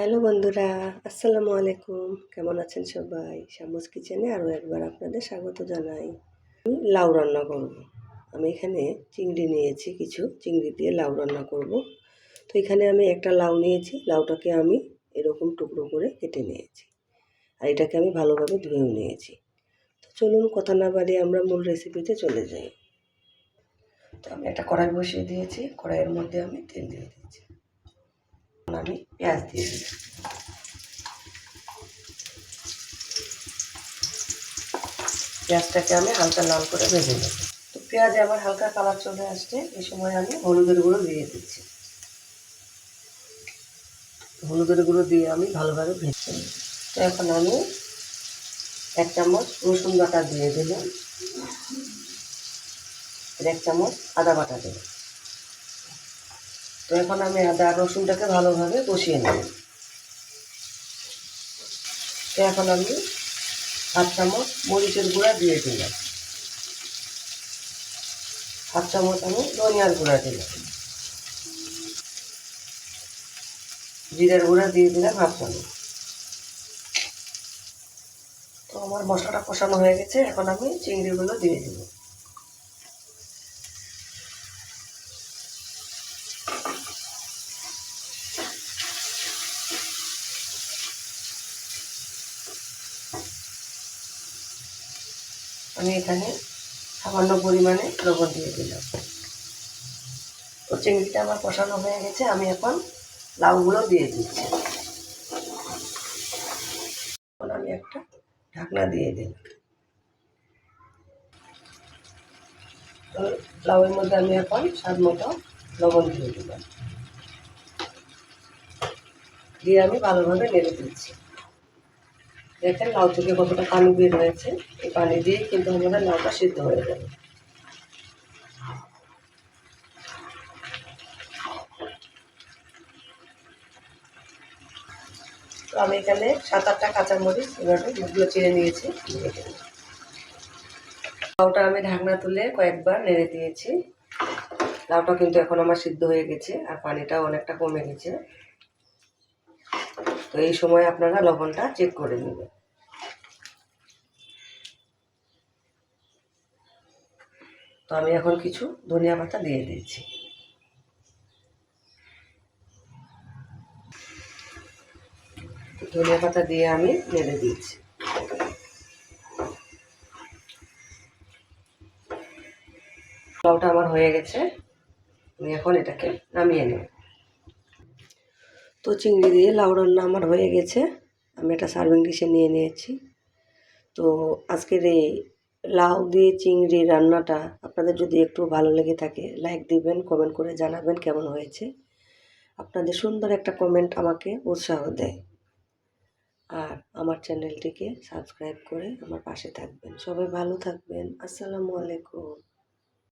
Hello বন্ধুরা, আসসালামু আলাইকুম। কেমন আছেন সবাই? শামুস কিচেনে আরও একবার আপনাদের স্বাগত জানাই। আমি লাউ রান্না করব। আমি এখানে চিংড়ি নিয়েছি কিছু, চিংড়ি দিয়ে লাউ রান্না করব। তো এখানে আমি একটা লাউ নিয়েছি, লাউটাকে আমি এরকম টুকরো করে কেটে নিয়েছি। আর এটাকে আমি ভালোভাবে ধুয়েও নিয়েছি। তো চলুন কথা না বাড়িয়ে আমরা মূল রেসিপিতে চলে যাই। তো আমি একটা কড়াই বসিয়ে দিয়েছি, কড়াইয়ের মধ্যে আমি তেল দিয়ে দিয়েছি আমি পেঁয়াজ দিয়ে দিই পেঁয়াজটাকে আমি হালকা লাল করে ভেজে নেব। তো পেঁয়াজে আমার হালকা কালার চলে আসছে, এই সময় আমি হলুদের গুঁড়ো দিয়ে দিচ্ছি। হলুদের গুঁড়ো দিয়ে আমি ভালোভাবে ভেজে নেব। তো এখন আমি এক চামচ রসুন বাটা দিয়ে দিলাম এক চামচ আদা বাটা দেবো। তো এখন আমি আদা রসুনটাকে ভালোভাবে কষিয়ে নেব। তো এখন আমি হাফ চামচ মরিচের গুঁড়া দিয়ে দিলাম। হাফ চামচ আমি ধনিয়ার গুঁড়া দিলাম। জিরার গুঁড়া দিয়ে দিলাম হাফ চামচ। তো আমার মশলাটা কষানো হয়ে গেছে, এখন আমি চিংড়িগুলো দিয়ে দিব। আমি এখানে সামান্য পরিমাণে লবণ দিয়ে দিলাম। তো চিংড়িটা আমার কষানো হয়ে গেছে, আমি এখন লাউগুলো দিয়ে দিচ্ছি। আমি একটা ঢাকনা দিয়ে দিলাম। লাউয়ের মধ্যে আমি এখন স্বাদ মতো লবণ দিয়ে দিলাম। দিয়ে আমি ভালোভাবে নেড়ে দিচ্ছি। দেখেন লাউ থেকে কতটা পানি বের হয়েছে। এই পানি দিয়ে কিন্তু আমাদের লাউটা সিদ্ধ হয়ে যাবে। তো আমি এখানে সাত আটটা কাঁচামরিচ মুখগুলো চিড়ে নিয়েছি। লাউটা আমি ঢাকনা তুলে কয়েকবার নেড়ে দিয়েছি। লাউটা কিন্তু এখন আমার সিদ্ধ হয়ে গেছে আর পানিটাও অনেকটা কমে গেছে। তো এই সময় আপনারা লবণটা চেক করে নেবেন। তো আমি এখন কিছু ধনিয়া পাতা দিয়ে দিচ্ছি। ধনিয়া পাতা দিয়ে আমি নেড়ে দিয়েছি লাউটা আমার হয়ে গেছে। আমি এখন এটাকে নামিয়ে নেব। তো চিংড়ি দিয়ে লাউ রান্না আমার হয়ে গেছে। আমি একটা সার্ভিং ডিশে নিয়ে নিয়েছি। তো আজকের এই লাউ দিয়ে চিংড়ি রান্নাটা আপনাদের যদি একটু ভালো লেগে থাকে লাইক দিবেন কমেন্ট করে জানাবেন কেমন হয়েছে। আপনাদের সুন্দর একটা কমেন্ট আমাকে উৎসাহ দেয়। আর আমার চ্যানেলটিকে সাবস্ক্রাইব করে আমার পাশে থাকবেন। সবাই ভালো থাকবেন। আসসালামু আলাইকুম।